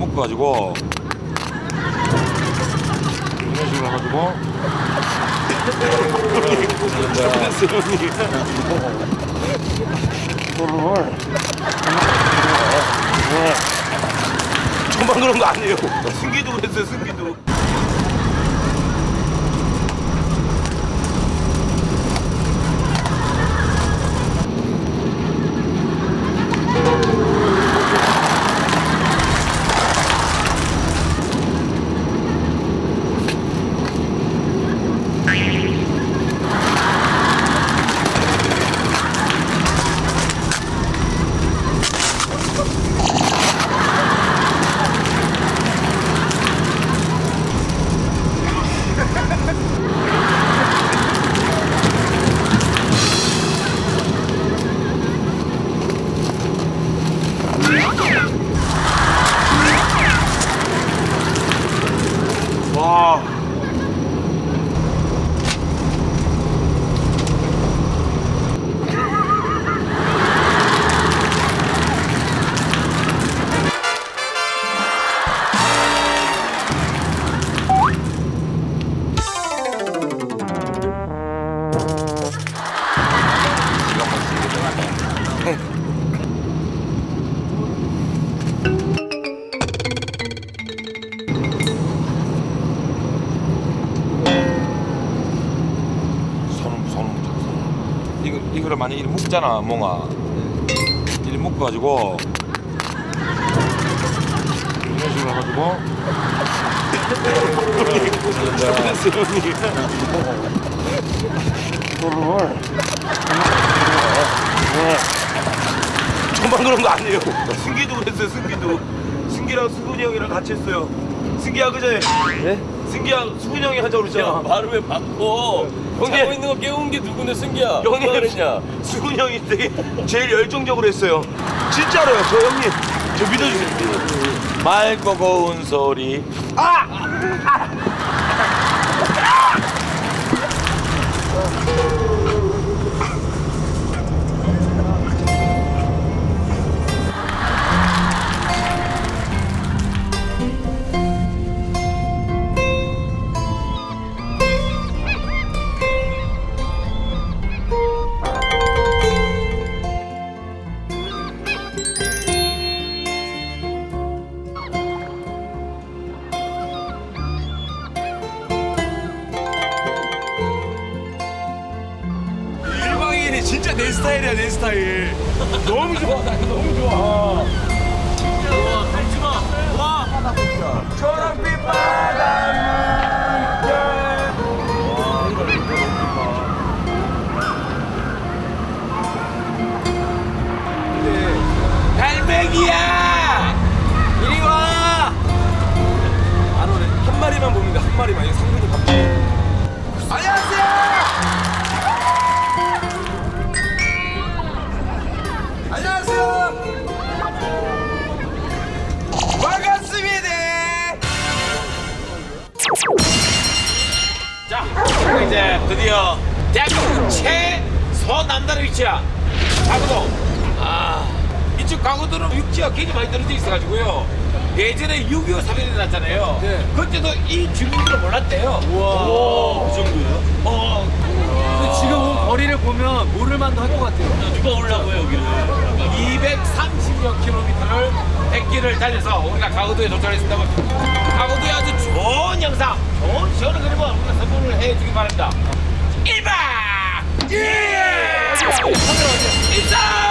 묶어가지고 이런 식으로 해가지고 이거를 저만 그런 거 아니에요. 승기도 그랬어요, 승기도. 이거, 이거를 만약 이렇게 묶잖아, 몽아. 이렇게 묶어가지고. 이런 식으로 해가지고. 이거를. 저만 그런 거 아니에요. 승기도 그랬어요, 승기도. 승기랑 수근이 형이랑 같이 했어요. 승기야, 그제? 네? 승기야, 수근이 형이 하자고 그랬잖아. 말을 왜 바꿔? 형님. 자고 있는 거 깨운 게 누군데 승기야? 형님 누가 그랬냐? 수근 형이 되게 제일 열정적으로 했어요. 진짜로요, 저 형님. 저 믿어주세요. 맑고 고운 소리. 아! 일 마리만 봅니다 한 마리만 이거 상근이 밥 안녕하세요 안녕하세요. 반갑습니다. 자, 이제 드디어 대한민국 최서 남다른 위치야. 가구동. 아, 이쪽 가구들은 육지가 굉장히 많이 떨어져 있어가지고요. 예전에 6.25 사변이 났잖아요. 네. 그때도 이 주민들은 몰랐대요. 우와. 그 정도요? 어. 근데 지금 거리를 보면 모를 만도 할 것 같아요. 누가 올라고요, 여기를? 230여 킬로미터를 백길을 달려서 우리가 가구도에 도착했습니다. 가구도에 아주 좋은 영상, 좋은 시원한 그림을 우리가 선물을 해주기 바랍니다. 1박! 예! 인사!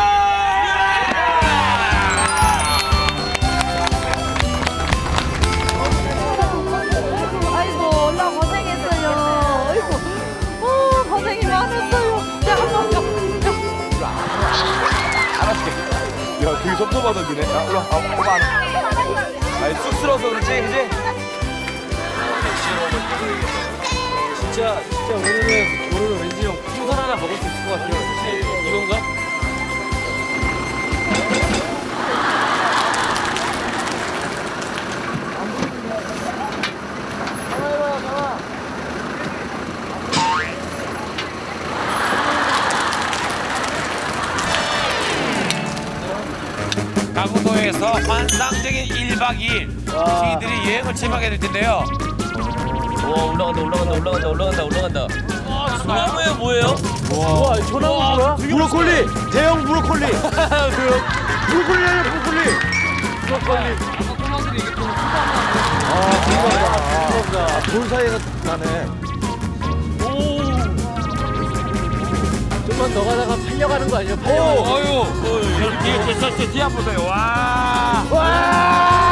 야, 되게 섭섭하던 니네. 야, 올라. 아, 오빠 안. 아니, 쑥스러워서 그렇지, 그지? 진짜 진짜 오늘은 오늘은 왠지 형 풍선 하나 먹을 수 있을 것 같아요. 이건가? 1박 2일 시인들이 여행을 제방해야 될 텐데요. 와 올라간다 올라간다 올라간다 올라간다 올라간다. 소나무에 뭐예요? 와 소나무 뭐야? 브로콜리 대형 브로콜리 브로콜리 아니야 브로콜리 아, 돌 사이가 나네. 좀만 더 가다가 팔려가는 거 아니에요? 팔려가는 거. 아유, 뒤에 뒤에 뒤에 뒤에 한번 보세요. 와. 야,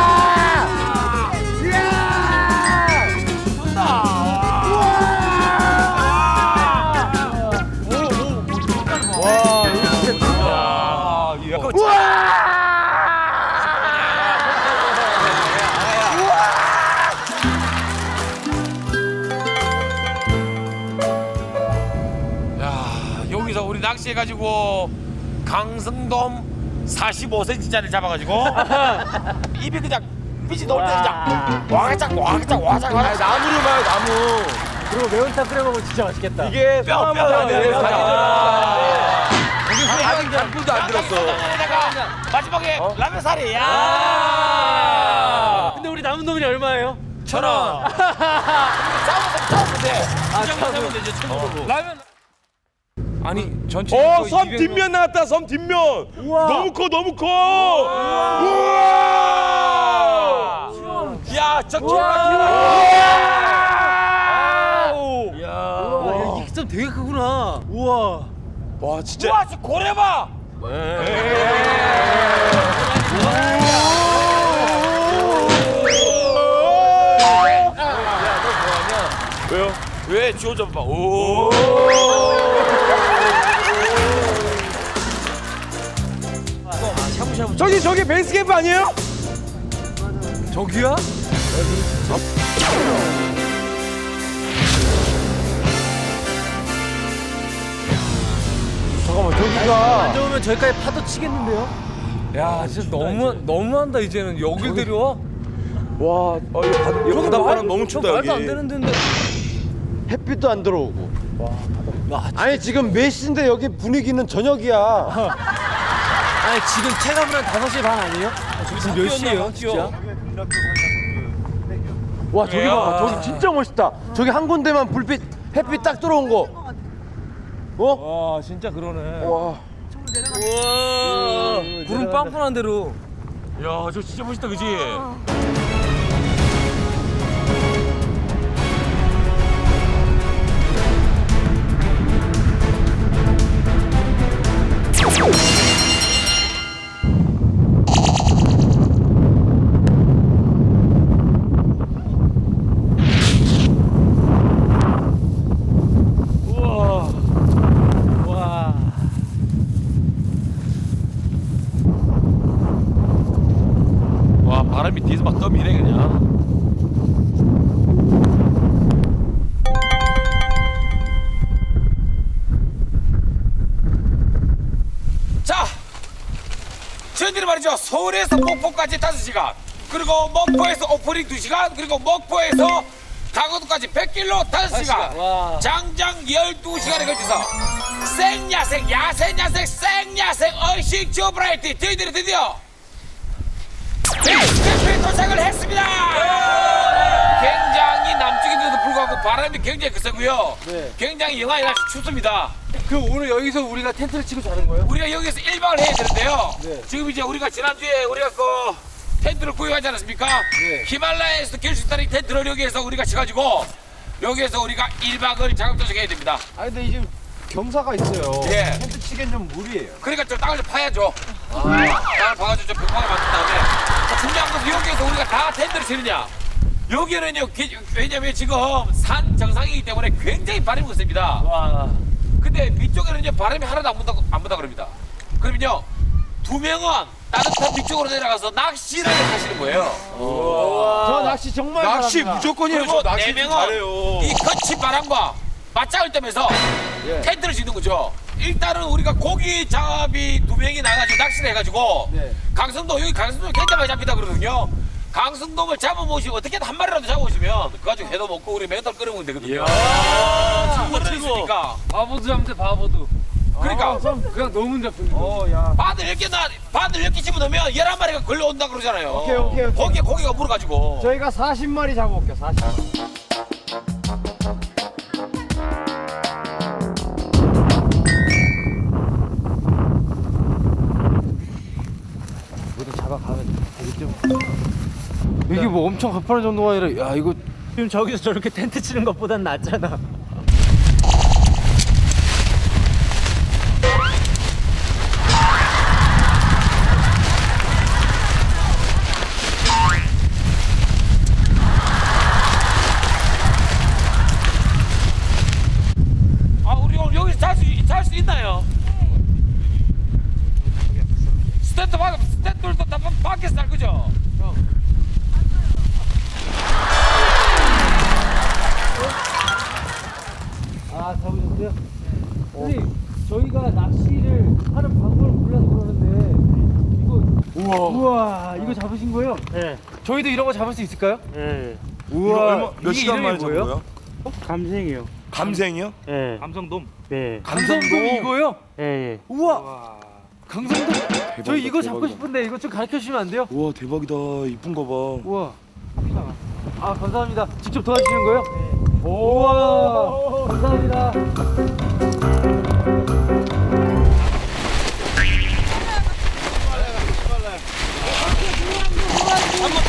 해가지고 강성돔 45cm짜리 잡아가지고 입이 그냥 빛이 나올 때 그냥 와가짝 와가짝 와가짝 와가짝 나무를 봐요 나무. 그리고 매운탕 끓여 먹으면 진짜 맛있겠다. 이게 뼈, 뼈, 소나무라는 뼈, 뼈, 게 뼈. 아직 단풍도 안 들었어. 여기다가 마지막에 라면 사리 야 근데 우리 남은 놈이 얼마예요? 천원 잡아서 잡으면 돼 아, 잡으면 되죠. 천으로. 라면 아니 전체. 어, 섬 뒷면 나왔다. 섬 뒷면. 너무 커, 너무 커. 우와! 야 적지 야, 우와. 이점 되게 크구나. 우와. 와, 진짜. 와 진짜 고래 봐 왜요? 왜 지호 잡아 오 저기 저기 베이스 캠프 아니에요? 저기야? 잠깐만, 안 저기가 좋으면 저기까지 파도 치겠는데요? 야, 진짜 너무 너무한다 이제는 여길 데려와. 와, 어, 이거 바, 이거 바닷바람 너무 춥다 여기. 말도 안 되는 데인데. 햇빛도 안 들어오고. 아니 지금 몇 시인데 여기 분위기는 저녁이야. 아니 지금 체감은 한 5시 반 아니에요? 지금 몇 시예요, 진짜? 와 저기 봐, 저기 진짜 멋있다. 저기 한 군데만 불빛 햇빛 딱 들어온 거. 어? 와, 진짜 그러네. 와. 우와. 구름 빵빵한 대로. 야저 진짜 멋있다 그지 목포까지 5시간 그리고 목포에서 오프닝 2시간 그리고 목포에서 강원도까지 100km 5시간. 와. 장장 12시간에 걸쳐서 생야생 야생야생 생야생 얼식 저 브라이티 저희들이 드디어 베이스캠프에 도착을 했습니다 남쪽인데도 불구하고 바람이 굉장히 크고요 굉장히 영하의 날씨 춥습니다 그 오늘 여기서 우리가 텐트를 치고 자는 거예요? 우리가 여기서 1박을 해야 되는데요. 지금 이제 우리가 지난주에 우리가 그 텐트를 구입하지 않았습니까? 히말라야에서 낄수 있다는 이 텐트를 여기에서 우리가 쳐가지고 여기에서 우리가 1박을 작업 도착해야 됩니다. 아 근데 이제 경사가 있어요. 예. 텐트 치기엔 좀 무리예요. 그러니까 좀 땅을 좀 파야죠. 땅을 파가지고 좀 벽화를 만든 다음에 자, 중요한 것은 여기에서 우리가 다 텐트를 치느냐. 여기는요, 게- 왜냐면 지금 산 정상이기 때문에 굉장히 바람이 거셉니다. 와. 근데 위쪽에는 이제 바람이 하나도 안 분다고 안 분다 그럽니다. 그러면요 두 명은 따뜻한 위쪽으로 내려가서 낚시를 하시는 거예요. 저 낚시 정말 낚시 잘합니다. 무조건이에요. 그리고 저 낚시 네 명은 잘해요. 이 거친 바람과 맞짱을 뜨면서 예. 텐트를 짓는 거죠. 일단은 우리가 고기 잡이 두 명이 나가지고 낚시를 해가지고 네. 강성도 여기 강성도 굉장히 많이 잡히다 그러거든요. 강성돔을 잡아보시고 어떻게든 한 마리라도 잡아오시면 그거 가지고 회도 먹고 우리 멘탈 끓여먹으면 되거든요. 충분히 있으니까. 바보도 잡는데 바보도. 그러니까 그냥 너무 잡힌 거. 어, 야. 바늘 이렇게 나 바늘 이렇게 집어넣으면 11마리가 걸려온다 그러잖아요. 오케이, 오케이, 오케이. 거기에 고기가 물어가지고. 저희가 40마리 잡아올게요, 40. 모두 잡아가면 되겠죠. 이게 뭐 엄청 가파른 정도가 아니라 야 이거 지금 저기서 저렇게 텐트 치는 것보단 낫잖아. 아 저희도 이런 거 잡을 수 있을까요? 네. 우와 얼마, 몇 이게 시간 이름이 만에 잡은 뭐예요? 거예요? 감생이요. 감생이요? 네. 감성돔 네. 감성돔 이거요? 예, 예. 우와 감성돔 저희 이거 잡고 대박이다. 싶은데 이거 좀 가르쳐 주시면 안 돼요? 우와, 대박이다. 이쁜 거 봐. 우와 아 감사합니다 직접 도와주시는 거예요? 네 우와 감사합니다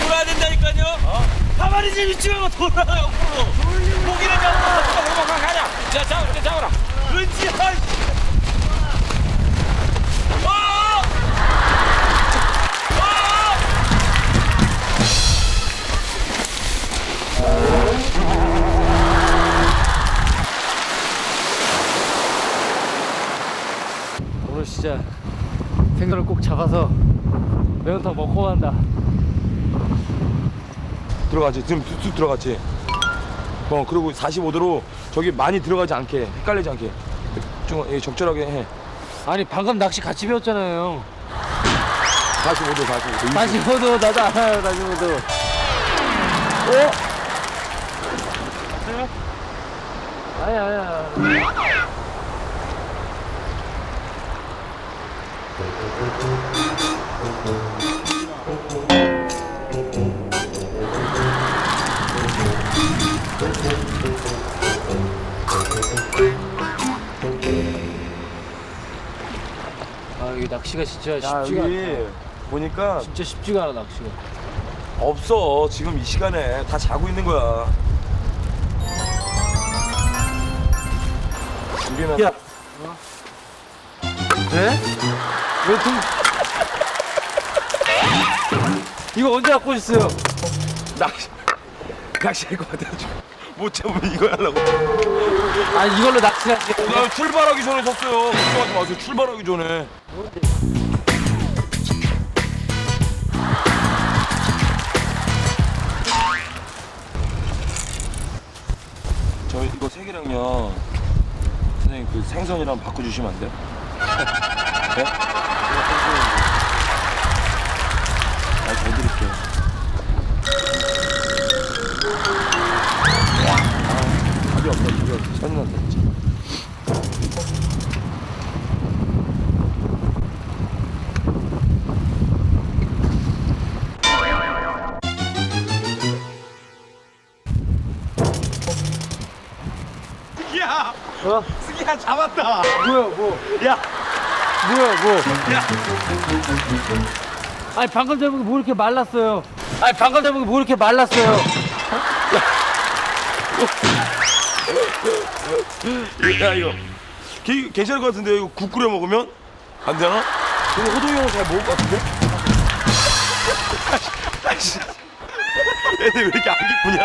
돌아야 된다니까요. 가만히 좀 있지 말고 돌아요 옆으로. 고기를 잡고 도망가 가자. 자 잡으라 자, 잡으라. 그렇지. 아이씨. 어! 오늘 진짜 생선을 꼭 잡아서 매운탕 먹고 간다 들어가지. 지금 툭툭 들어갔지. 어, 그리고 45도로 저기 많이 들어가지 않게, 헷갈리지 않게. 좀 예, 적절하게 해. 아니 방금 낚시 같이 배웠잖아요 45도, 45도. 다시 호도 나도 알아요 다시 호도 어? 아니 아니 아니 낚시가 진짜 야, 쉽지가 여기 않다 보니까 진짜 쉽지가 않아 낚시가 없어. 지금 이 시간에 다 자고 있는 거야. 우리는 야. 네? 왜 등... 이거 언제 갖고 오셨어요? 낚시 낚시할 것 같아가지고 못 잡으면 이거 하려고. 아니 이걸로 낚시하시겠어요? 나 출발하기 전에 섰어요. 걱정하지 마세요. 출발하기 전에. 저 이거 세 개랑요. 선생님 그 생선이랑 바꿔주시면 안 돼요? 네? 없다. 짜증난다, 진짜. 어? 승기야 잡았다. 뭐야 뭐? 야. 뭐야 뭐? 야. 아니 방금 게뭐 이렇게 말랐어요? 아니 방금 게뭐 이렇게 말랐어요? 야 이거 개, 괜찮을 것 같은데 이거 국 끓여 먹으면 안 되나? 근데 호동이 형은 잘 먹을 것 같은데? 애들 왜 이렇게 안 기쁘냐?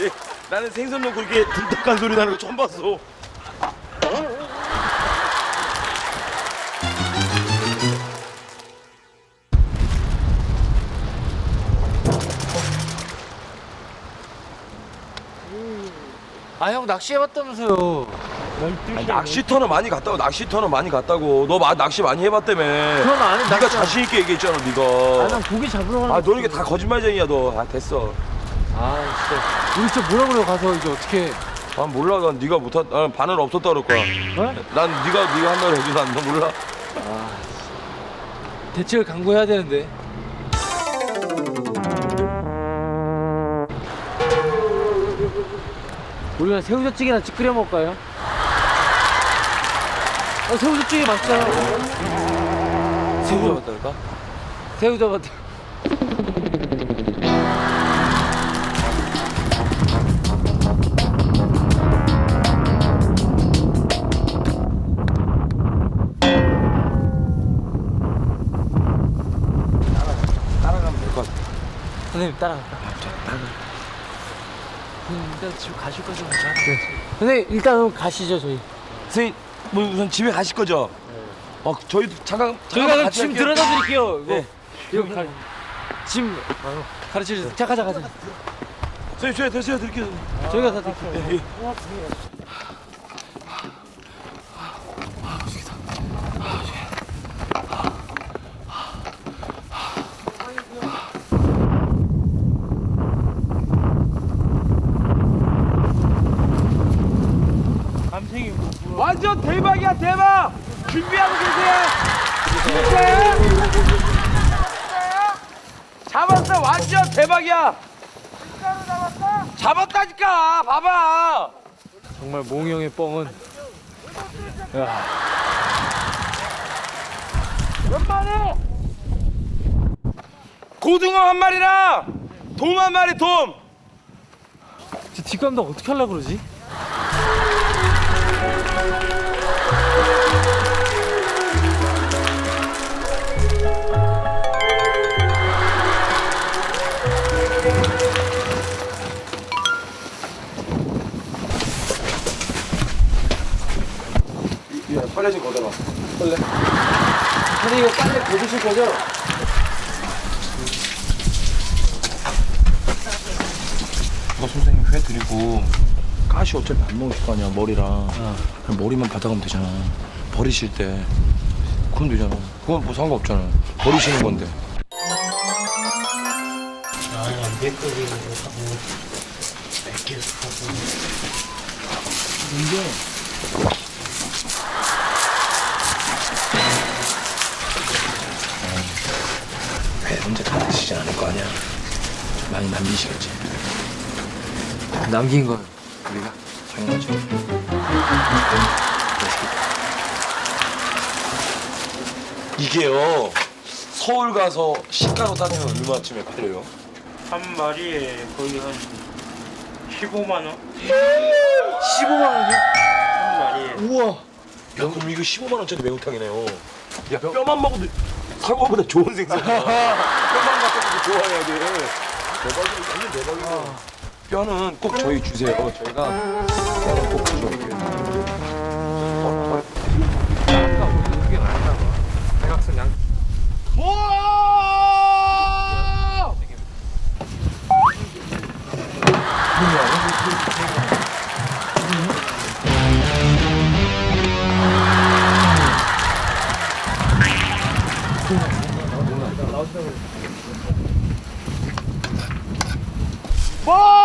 예, 나는 생선 넣고 이렇게 둔탁한 소리 나는 거 처음 봤어. 아 형 낚시 해봤다면서요? 아니, 낚시터는 많이 갔다고 낚시터는 많이 갔다고. 너 마, 낚시 많이 해봤다며. 그럼 안 해. 네가 낚시 안- 자신 있게 얘기했잖아 네가. 아난 고기 잡으러 가는 아너 이게 다 거짓말쟁이야 너. 아 됐어. 아 진짜. 우리 진짜 뭐라 그래요 가서 이제 어떻게? 아 몰라 난 네가 못한 아, 바늘 없었다 그럴 거야. 어? 난 네가 네가 한다고 해도 난너 몰라? 대책을 강구해야 되는데. 우리가 새우젓찌개나 찌 끓여 먹을까요? 어, 새우젓찌개 맛있잖아. 새우 잡았다 그럴까? 새우 잡았다. 따라가면 될 것 같아 선생님 따라갈까? 일단 지금 가실 거죠? 네. 선생님 일단 가시죠 저희. 선생님 뭐 우선 집에 가실 거죠? 어 저희도 잠깐 저희가 같이 짐. 들어다 드릴게요. 네. 이거 가, 짐 가르쳐 주세요. 자 가자 가자. 선생님 저희 됐어요 드릴게요 저희가 다 드릴게요. 예, 예. 감생이 완전 대박이야 대박! 준비하고 계세요. 진짜요? 잡았어 완전 대박이야. 잡았다니까 봐봐. 정말 몽이 형의 뻥은. 몇 마리? 고등어 한 마리랑 돔 한 마리 돔. 저 뒷감독 어떻게 하려고 그러지? 빨래 좀 걷어봐 선생님 이거 빨리 거두실 거죠? 이거 선생님 회 드리고. 가시 어차피 안 먹으실 거 아니야 머리랑. 그냥 머리만 받아가면 되잖아. 버리실 때. 그럼 되잖아. 그건 뭐 상관없잖아. 버리시는 건데. 회 혼자 다 드시진 않을 거 아니야. 많이 남기시겠지. 남긴 거 우리가 당연하죠. 이게요 서울 가서 시가로 따지면 얼마쯤에 팔려요? 한 마리에 거의 한 15만 원? 15만 원이요? 한 마리에. 우와! 야 그럼 이거 15만 원짜리 매운탕이네요. 야 뼈만 먹어도 사과보다 좋은 생선이야 뼈만 갖다 좋아해야 돼 대박이야 완전 대박이야 뼈는 꼭 저희 주세요. 저희가 뼈는 꼭 가져올게요. 대각선 양. 내 가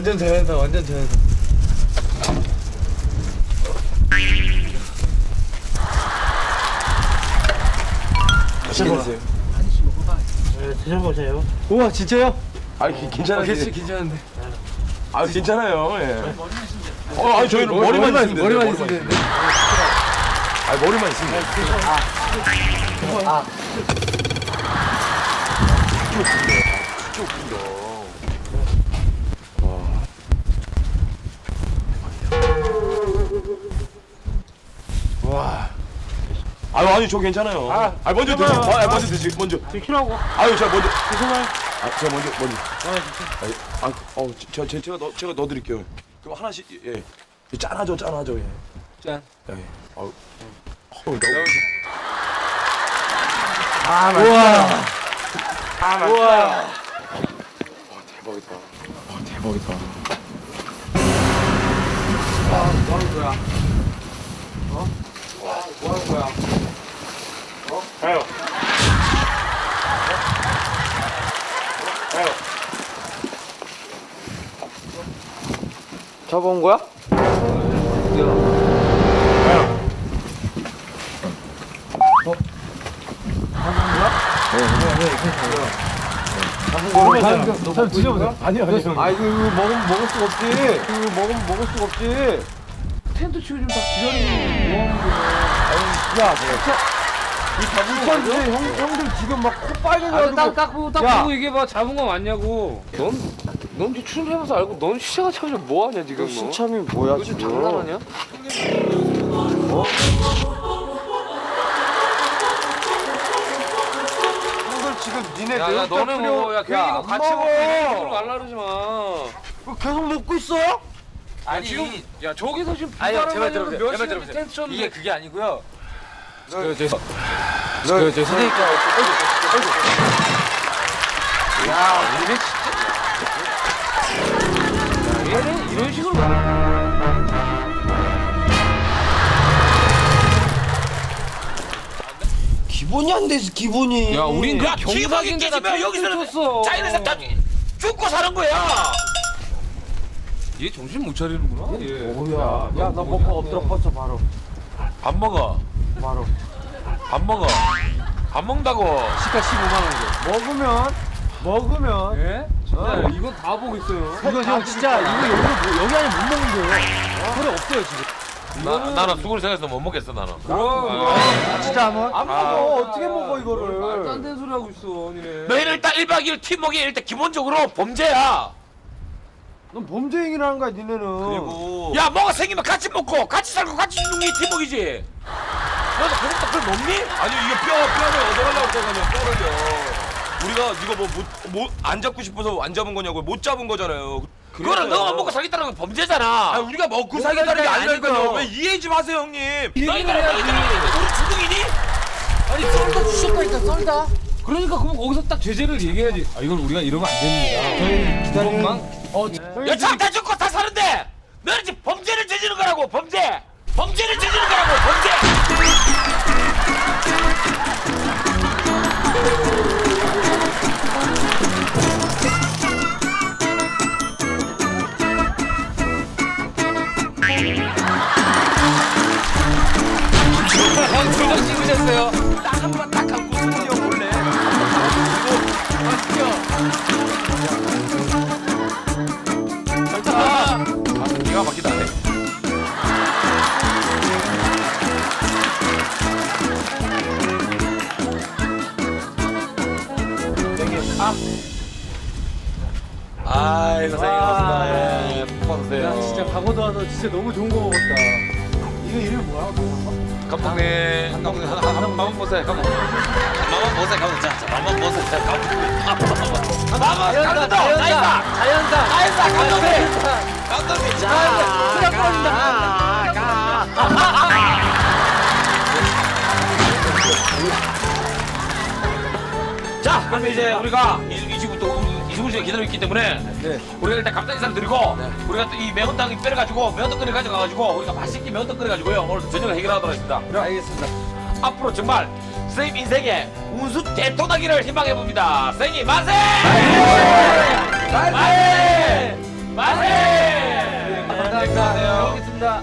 완전 잘한다. 완전 잘한다. 맛있게 드세요 네, 드셔보세요. 우와 진짜요? 아 괜찮아요 괜찮 괜찮은데. 아 괜찮아요 예. 어, 아니 저희는 머리만 머리만 있으면 돼요, 머리만 머리만 있으면 되는데. 아 머리만 있으면 돼. 아. 쭉 분다. 와. 아유 아니 저 괜찮아요. 아, 아 먼저 드시. 아 먼저 드시. 먼저. 드시라고. 아유 제가 먼저. 죄송해요. 아 제가 먼저 먼저. 아, 아, 어, 저, 제, 제가 넣, 제가 넣어드릴게요. 그럼 하나씩 예. 예, 짠하죠, 짠하죠, 예. 짠. 예. 아우. 어우, 너무. 우와. 우와. 대박이다. 와, 대박이다. 잡아온 거야? 잘 드셔보 세요. 아니요, 아니요. 아 이거, 이거 먹으면 먹을 수가 없지. 이거 먹으면 먹을 수가 없지. 텐트 치고 좀다 기다리는 뭐 하는 거야? 야, 진짜. 이 잡은 거 형, 형들 지금 막코 빨개져가지고. 딱, 딱 보고 딱 야. 보고 얘기해봐 잡은 거 맞냐고 넌? 넌 이제 출연해봐서 알고 넌 시차가 차면 뭐하냐 지금 너 시참이 뭐야 요즘 장난하냐? 형들 지금 니네 야, 야 너네 뭐, 야, 괜히 야, 이거 안 같이 먹고. 이런 식으로 갈라 그러지 마. 뭐 계속 먹고 있어? 아니, 지금, 야, 저기서 지금 아니, 비바람 제발 들어보세요. 몇 제발 들어보세요. 쳤는데. 이게 그게 아니고요. 그, 저, 너 그, 저, 선생님. 야, 우리 진짜 얘는 이런 식으로. 가- 기본이 안 돼서 기본이. 야, 우린 그 야, 경사진데다 깨지면 여기서는 쳤어. 자기네 다 죽고 사는 거야. 얘 정신 못 차리는구나. 얘. 뭐야? 야, 너 먹고 엎드려 뻗쳐 바로. 밥 먹어. 바로. 밥 먹어. 밥 먹는다고. 시가 15만 원이죠. 먹으면 먹으면 예? 진짜 이건 다 보고 있어요. 이거 형 진짜 이거 여기 뭐- 여기 안에 못 먹는데요. 소리 없어요 지금. 나, 나는 죽을 생각해서 못 먹겠어 나는. 그럼. 진짜 안 먹어? 안 먹어. 어떻게 먹어 말도 안 이거를? 되는 소리 하고 있어, 니네. 너희는 일단 1박 2일 팀워크 일단 기본적으로 범죄야. 넌 범죄 행위라는 거야 니네는. 그리고 야 뭐가 생기면 같이 먹고 같이 살고 같이 죽는 게 팀워크이지. 너도 그렇다 그걸 먹니? 아니 이게 뼈 뼈를 얻어가려고 생각하면 뼈를요. 우리가 이거 뭐못안 잡고 싶어서 안 잡은 거냐고 못 잡은 거잖아요. 그거를 너가 먹고 살겠다는 건 범죄잖아. 아 우리가 먹고 살겠다는 게 아니니까요. 왜 이해해 좀 하세요 형님. 너희들은 너희들은 우리 주둥이니? 아니 썰다 주셨다니까 썰다 그러니까 그럼 거기서 딱 제재를 얘기해야지 아 이건 우리가 이러면 안 됩니다 기다리는 여차하면 다 죽고 다 사는데 너는 지금 범죄를 저지른 거라고 범죄. 범죄를 저지른 거라고 범죄. 표정 찍으셨어요 딱 한 번 딱 감고 스무디형 몰래. 아, 기가 막히다. 진짜 너무 좋은 거 먹었다. 이거 이름 뭐야? 감독님, 감독님 한, 한, 한 번만 보세요. 감독님. 한번 보세요. 감독님. 자, 자, 한번 보세요. 감독님. 한번 감독님. 나이스. 자연산. 나이스 감독님. 감독님. 자, 수락 버린다. 자, 그럼 이제 우리가 시간 기다리고 있기 때문에 네. 우리가 일단 감자 인사를 드리고 네. 우리가 또 이 매운탕 이 끓여가지고 매운탕 끓여 가져가가지고 우리가 맛있게 매운탕 끓여가지고요 오늘 저녁을 해결하도록 하겠습니다 알겠습니다. 앞으로 정말 선생님 인생에 운수 대토나기를 희망해봅니다 선생님 만세! 만세! 만세! 만세! 감사합니다.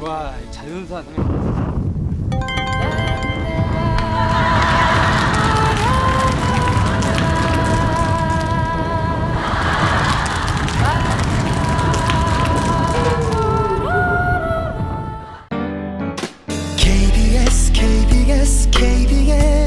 와, 자연산. baby, yeah.